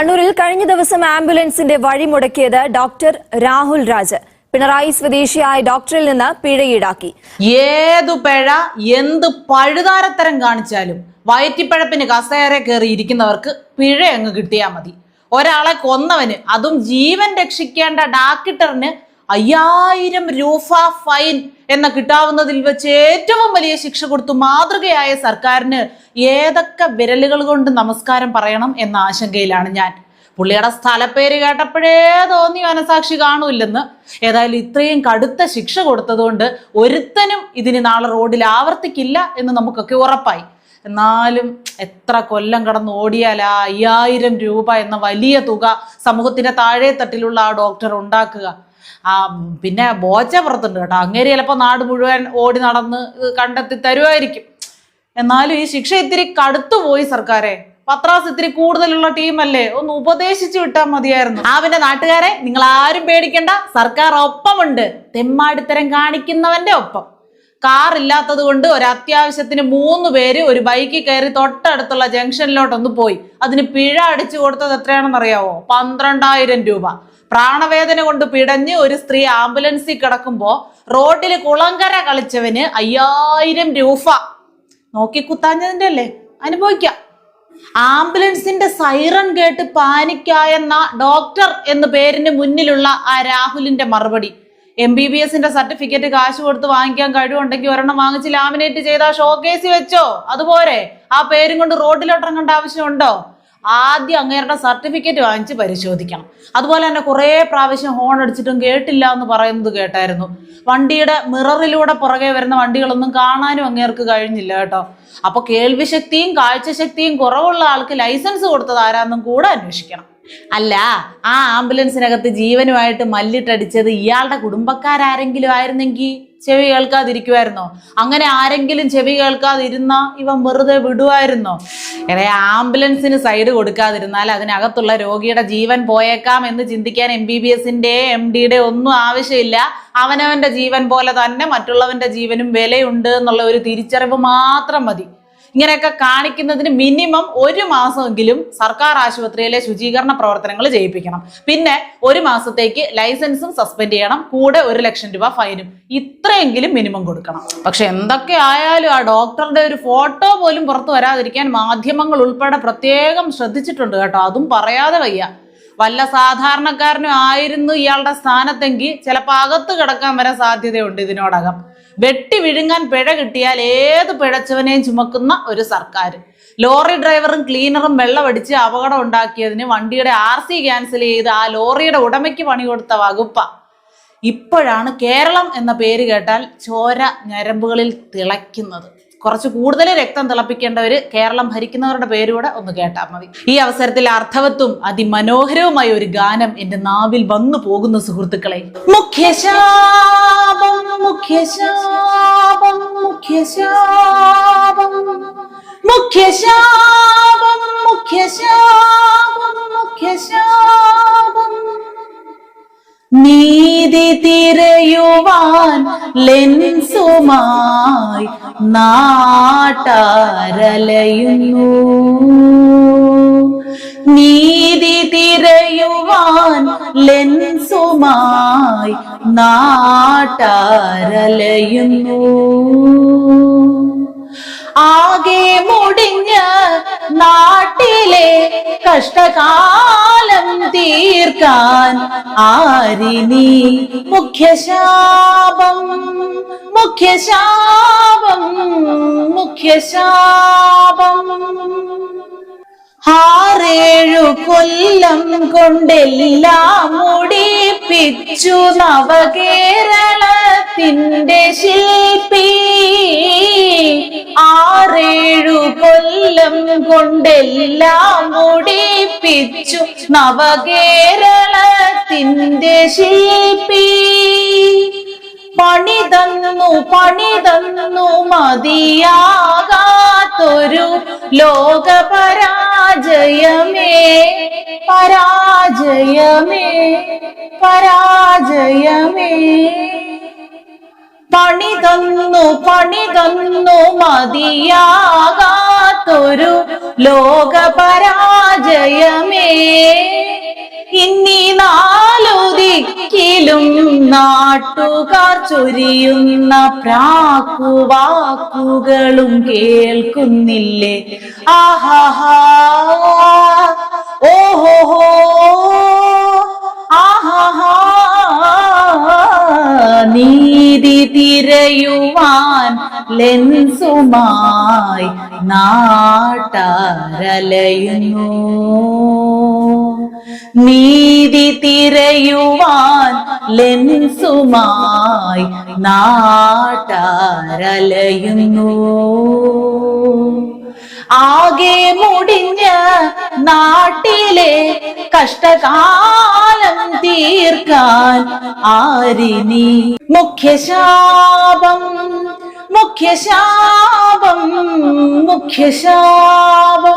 കണ്ണൂരിൽ കഴിഞ്ഞ ദിവസം ആംബുലൻസിന്റെ വഴി മുടക്കിയത് ഡോക്ടർ രാഹുൽ രാജ്. പിണറായി സ്വദേശിയായ ഡോക്ടറിൽ നിന്ന് പിഴ ഈടാക്കി. ഏതു പിഴ എന്ത് പഴുതാരത്തരം കാണിച്ചാലും വയറ്റിപ്പഴപ്പിന് കസേര കയറി ഇരിക്കുന്നവർക്ക് പിഴ അങ്ങ് കിട്ടിയാൽ മതി. ഒരാളെ കൊന്നവന് അതും ജീവൻ രക്ഷിക്കേണ്ട ഡാക്ടറിന് അയ്യായിരം രൂപ ഫൈൻ എന്ന കിട്ടാവുന്നതിൽ വെച്ച് ഏറ്റവും വലിയ ശിക്ഷ കൊടുത്തു മാതൃകയായ സർക്കാരിന് ഏതൊക്കെ വിരലുകൾ കൊണ്ട് നമസ്കാരം പറയണം എന്ന ആശങ്കയിലാണ് ഞാൻ. പുള്ളിയുടെ സ്ഥലപ്പേര് കേട്ടപ്പോഴേ തോന്നി മനസാക്ഷി കാണൂല്ലെന്ന്. ഏതായാലും ഇത്രയും കടുത്ത ശിക്ഷ കൊടുത്തതുകൊണ്ട് ഒരുത്തനും ഇതിന് നാളെ റോഡിൽ ആവർത്തിക്കില്ല എന്ന് നമുക്കൊക്കെ ഉറപ്പായി. എന്നാലും എത്ര കൊല്ലം കടന്ന് ഓടിയാൽ ആ അയ്യായിരം രൂപ എന്ന വലിയ തുക സമൂഹത്തിന്റെ താഴെ തട്ടിലുള്ള ആ ഡോക്ടർ ഉണ്ടാക്കുക. ആ പിന്നെ ബോച്ച പുറത്തുണ്ട് കേട്ടോ. അങ്ങേരി ചിലപ്പോൾ നാട് മുഴുവൻ ഓടി നടന്ന് കണ്ടെത്തി തരുമായിരിക്കും എന്നാലും ഈ ശിക്ഷ ഇത്തിരി കടുത്തു പോയി സർക്കാരെ. പത്രാസ് ഇത്തിരി കൂടുതലുള്ള ടീമല്ലേ? ഒന്ന് ഉപദേശിച്ചു വിട്ടാൽ മതിയായിരുന്നു. പിന്നെ നാട്ടുകാരെ നിങ്ങൾ ആരും പേടിക്കണ്ട. സർക്കാർ ഒപ്പമുണ്ട്. തെമ്മാടിത്തരം കാണിക്കുന്നവന്റെ ഒപ്പം. കാർ ഇല്ലാത്തത് കൊണ്ട് ഒരു അത്യാവശ്യത്തിന് മൂന്ന് പേര് ഒരു ബൈക്കിൽ കയറി തൊട്ടടുത്തുള്ള ജംഗ്ഷനിലോട്ടൊന്ന് പോയി. അതിന് പിഴ അടിച്ചു കൊടുത്തത് എത്രയാണെന്ന് അറിയാവോ പന്ത്രണ്ടായിരം രൂപ. പ്രാണവേദന കൊണ്ട് പിടഞ്ഞ് ഒരു സ്ത്രീ ആംബുലൻസിൽ കിടക്കുമ്പോ റോഡിൽ കുളങ്കര കളിച്ചവന് അയ്യായിരം രൂപ. നോക്കി കുത്താഞ്ഞതിന്റെ അല്ലേ അനുഭവിക്കാം. ആംബുലൻസിന്റെ സൈറൺ കേട്ട് പാനിക്കായെന്ന ഡോക്ടർ എന്ന പേരിന് മുന്നിലുള്ള ആ രാഹുലിന്റെ മറുപടി. എം ബി ബി എസിന്റെ സർട്ടിഫിക്കറ്റ് കാശ് കൊടുത്ത് വാങ്ങിക്കാൻ കഴിവുണ്ടെങ്കിൽ ഒരെണ്ണം വാങ്ങിച്ച് ലാമിനേറ്റ് ചെയ്ത ഷോക്കേസി വെച്ചോ? അതുപോലെ ആ പേരും കൊണ്ട് റോഡിലോട്ടിറങ്ങേണ്ട ആവശ്യമുണ്ടോ? ആദ്യം അങ്ങേരുടെ സർട്ടിഫിക്കറ്റ് വാങ്ങിച്ച് പരിശോധിക്കണം. അതുപോലെ തന്നെ കുറേ പ്രാവശ്യം ഹോൺ അടിച്ചിട്ടും കേട്ടില്ല എന്ന് പറയുന്നത് കേട്ടായിരുന്നു. വണ്ടിയുടെ മിററിലൂടെ പുറകെ വരുന്ന വണ്ടികളൊന്നും കാണാനും അങ്ങേർക്ക് കഴിഞ്ഞില്ല കേട്ടോ. അപ്പൊ കേൾവിശക്തിയും കാഴ്ചശക്തിയും കുറവുള്ള ആൾക്ക് ലൈസൻസ് കൊടുത്തത് ആരാന്നും കൂടെ അന്വേഷിക്കണം. അല്ല ആ ആംബുലൻസിനകത്ത് ജീവനുമായിട്ട് മല്ലിട്ടടിച്ചത് ഇയാളുടെ കുടുംബക്കാരാരെങ്കിലും ആയിരുന്നെങ്കിൽ ചെവി കേൾക്കാതിരിക്കുമായിരുന്നോ അങ്ങനെ ആരെങ്കിലും ചെവി കേൾക്കാതിരുന്ന ഇവൻ വെറുതെ വിടുമായിരുന്നോ എടേ ആംബുലൻസിന് സൈഡ് കൊടുക്കാതിരുന്നാൽ അതിനകത്തുള്ള രോഗിയുടെ ജീവൻ പോയേക്കാം എന്ന് ചിന്തിക്കാൻ എം ബി ബി എസിന്റെ എം ഡിയുടെ ഒന്നും ആവശ്യമില്ല. അവനവന്റെ ജീവൻ പോലെ തന്നെ മറ്റുള്ളവന്റെ ജീവനും വിലയുണ്ട് എന്നുള്ള ഒരു തിരിച്ചറിവ് മാത്രം മതി. ഇങ്ങനെയൊക്കെ കാണിക്കുന്നതിന് മിനിമം ഒരു മാസമെങ്കിലും സർക്കാർ ആശുപത്രിയിലെ ശുചീകരണ പ്രവർത്തനങ്ങൾ ചെയ്യിപ്പിക്കണം. പിന്നെ ഒരു മാസത്തേക്ക് ലൈസൻസും സസ്പെൻഡ് ചെയ്യണം. കൂടെ ഒരു ലക്ഷം രൂപ ഫൈനും. ഇത്രയെങ്കിലും മിനിമം കൊടുക്കണം. പക്ഷെ എന്തൊക്കെ ആയാലും ആ ഡോക്ടറുടെ ഒരു ഫോട്ടോ പോലും പുറത്തു വരാതിരിക്കാൻ മാധ്യമങ്ങൾ ഉൾപ്പെടെ പ്രത്യേകം ശ്രദ്ധിച്ചിട്ടുണ്ട് കേട്ടോ. അതും പറയാതെ വയ്യ. വല്ല സാധാരണക്കാരനും ആയിരുന്നു ഇയാളുടെ സ്ഥാനത്തെങ്കിൽ ചിലപ്പോൾ അകത്ത് കിടക്കാൻ വരെ സാധ്യതയുണ്ട് ഇതിനോടകം. വെട്ടി വിഴുങ്ങാൻ പിഴ കിട്ടിയാൽ ഏത് പിഴച്ചവനെയും ചുമക്കുന്ന ഒരു സർക്കാർ. ലോറി ഡ്രൈവറും ക്ലീനറും വെള്ളമടിച്ച് അപകടം ഉണ്ടാക്കിയതിന് വണ്ടിയുടെ ആർ സി ക്യാൻസൽ ചെയ്ത് ആ ലോറിയുടെ ഉടമയ്ക്ക് പണി കൊടുത്ത വകുപ്പ. ഇപ്പോഴാണ് കേരളം എന്ന പേര് കേട്ടാൽ ചോര ഞരമ്പുകളിൽ തിളയ്ക്കുന്നത്. കുറച്ച് കൂടുതൽ രക്തം തിളപ്പിക്കേണ്ടവർ കേരളം ഭരിക്കുന്നവരുടെ പേരൂടെ ഒന്ന് കേട്ടാൽ മതി ഈ അവസരത്തിൽ അർത്ഥവത്വം അതിമനോഹരവുമായ ഒരു ഗാനം എന്റെ നാവിൽ വന്നു പോകുന്ന സുഹൃത്തുക്കളെ. മുഖ്യശാപം മുഖ്യശാപം. നീതി തിരയുവാൻ ലെൻസുമായി നാട്ടാരലയുന്നു. നീതി തിരയുവാൻ ലെൻസുമായി നാട്ടാരലയുന്നു. ആകെ മുടിഞ്ഞ് നാട്ടിലെ കഷ്ടകാലം തീർക്കാൻ ആരിനി മുഖ്യശാപം മുഖ്യശാപം മുഖ്യശാപം. ആറേഴു കൊല്ലം കൊണ്ടെല്ലാം മുടിപ്പിച്ചു നവകേരളത്തിന്റെ ശില്പി ആറേഴു കൊല്ലം കൊണ്ടെല്ലാം മുടിപ്പിച്ചു നവകേരളത്തിന്റെ ശില്പി. പണി തന്നു പണി തന്നു മതിയാകാത്തൊരു ലോക പരാജയമേ പരാജയമേ പരാജയമേ. പണി തന്നു പണി തന്നു മതിയാകാത്തൊരു ലോകപരാജയമേ. നാലു ദിക്കിലും നാട്ടുകാർ ചൊരിയുന്ന പ്രാക്കുവാക്കുകളും കേൾക്കുന്നില്ലേ? ആഹാ ഓഹോ നീതി തിരയുവാൻ ലെൻസുമായി നാട്ടാരലയുന്നു. നീതി തിരയുവാൻ ലെൻസുമായി നാട്ടാരലയുന്നു. ആകെ മുടിഞ്ഞ നാട്ടിലെ കഷ്ടകാലം തീർക്കാൻ ആരിനി? മുഖ്യശാപം മുഖ്യശാപം മുഖ്യശാപം.